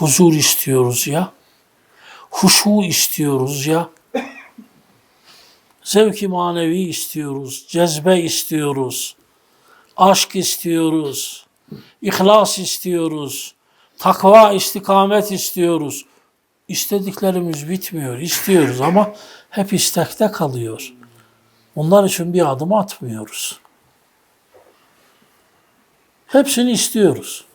Huzur istiyoruz ya. Huşu istiyoruz ya. Zevki manevi istiyoruz. Cezbe istiyoruz. Aşk istiyoruz. İhlas istiyoruz. Takva, istikamet istiyoruz. İstediklerimiz bitmiyor. İstiyoruz ama hep istekte kalıyor. Bunlar için bir adım atmıyoruz. Hepsini istiyoruz.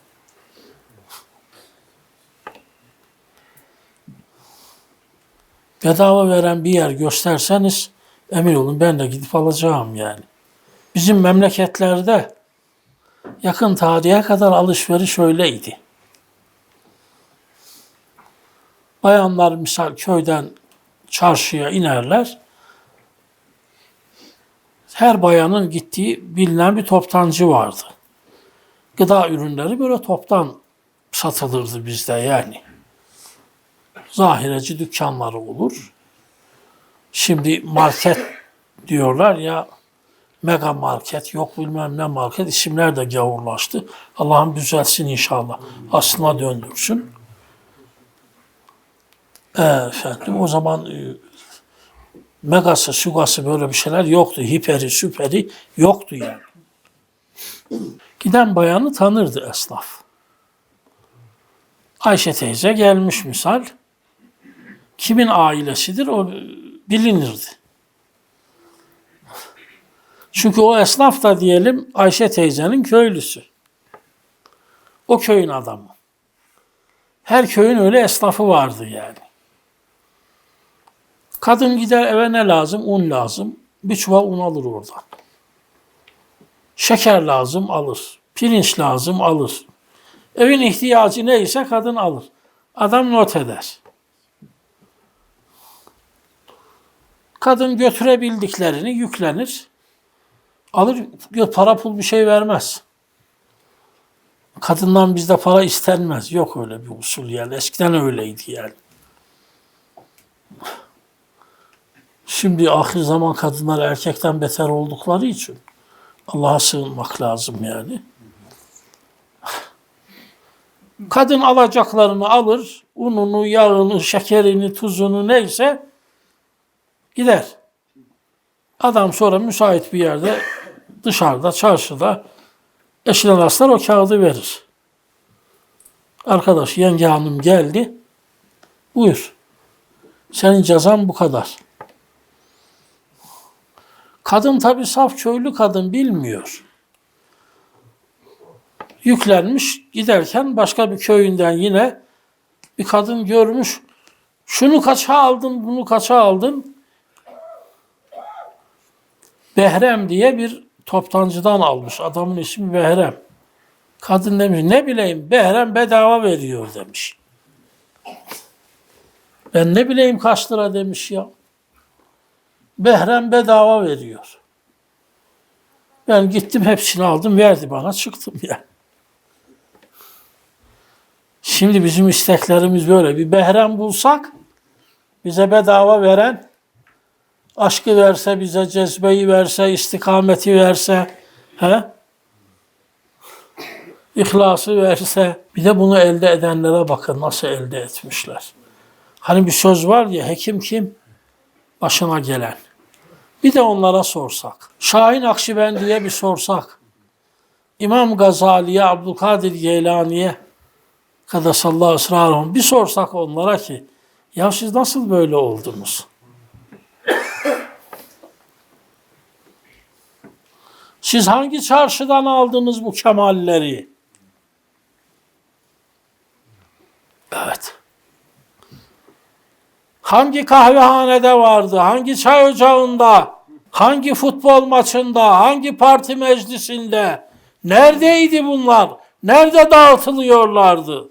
Bedava veren bir yer gösterseniz emin olun ben de gidip alacağım yani. Bizim memleketlerde yakın tarihe kadar alışveriş öyleydi. Bayanlar misal köyden çarşıya inerler. Her bayanın gittiği bilinen bir toptancı vardı. Gıda ürünleri böyle toptan satılırdı bizde yani. Zahireci dükkanları olur. Şimdi market diyorlar ya mega market yok bilmem ne market isimler de gavurlaştı. Allah'ım düzelsin inşallah. Aslına döndürsün. Efendim o zaman e, megası, sugası böyle bir şeyler yoktu. Hiperi, süperi yoktu yani. Giden bayanı tanırdı esnaf. Ayşe teyze gelmiş misal. Kimin ailesidir o bilinirdi. Çünkü o esnaf da diyelim Ayşe teyzenin köylüsü. O köyün adamı. Her köyün öyle esnafı vardı yani. Kadın gider eve ne lazım? Un lazım. Bir çuval un alır oradan. Şeker lazım alır. Pirinç lazım alır. Evin ihtiyacı neyse kadın alır. Adam not eder. Kadın götürebildiklerini yüklenir. Alır, para pul bir şey vermez. Kadından bizde para istenmez. Yok öyle bir usul yani. Eskiden öyleydi yani. Şimdi ahir zaman kadınlar erkekten beter oldukları için Allah'a sığınmak lazım yani. Kadın alacaklarını alır, ununu, yağını, şekerini, tuzunu neyse gider. Adam sonra müsait bir yerde dışarıda, çarşıda eşine rastlar o kağıdı verir. Arkadaş yenge hanım geldi. Buyur. Senin cezan bu kadar. Kadın tabi saf köylü kadın bilmiyor. Yüklenmiş giderken başka bir köyünden yine bir kadın görmüş. Şunu kaça aldın, bunu kaça aldın? Behrem diye bir toptancıdan almış. Adamın ismi Behrem. Kadın demiş ne bileyim Behrem bedava veriyor demiş. Ben ne bileyim kaç lira demiş ya. Behrem bedava veriyor. Ben gittim hepsini aldım verdi bana çıktım ya. Şimdi bizim isteklerimiz böyle. Bir Behrem bulsak bize bedava veren aşkı verse bize cezbeyi verse, istikameti verse, he? İhlası verse, bir de bunu elde edenlere bakın nasıl elde etmişler. Hani bir söz var ya, hekim kim? Başına gelen. Bir de onlara sorsak. Şahin Akşibendi'ye bir sorsak. İmam Gazali'ye, Abdülkadir Geylani'ye Kadasallahu ısrarım bir sorsak onlara ki ya siz nasıl böyle oldunuz? Siz hangi çarşıdan aldınız bu kemalleri? Evet. Hangi kahvehanede vardı? Hangi çay ocağında? Hangi futbol maçında? Hangi parti meclisinde? Neredeydi bunlar? Nerede dağıtılıyorlardı?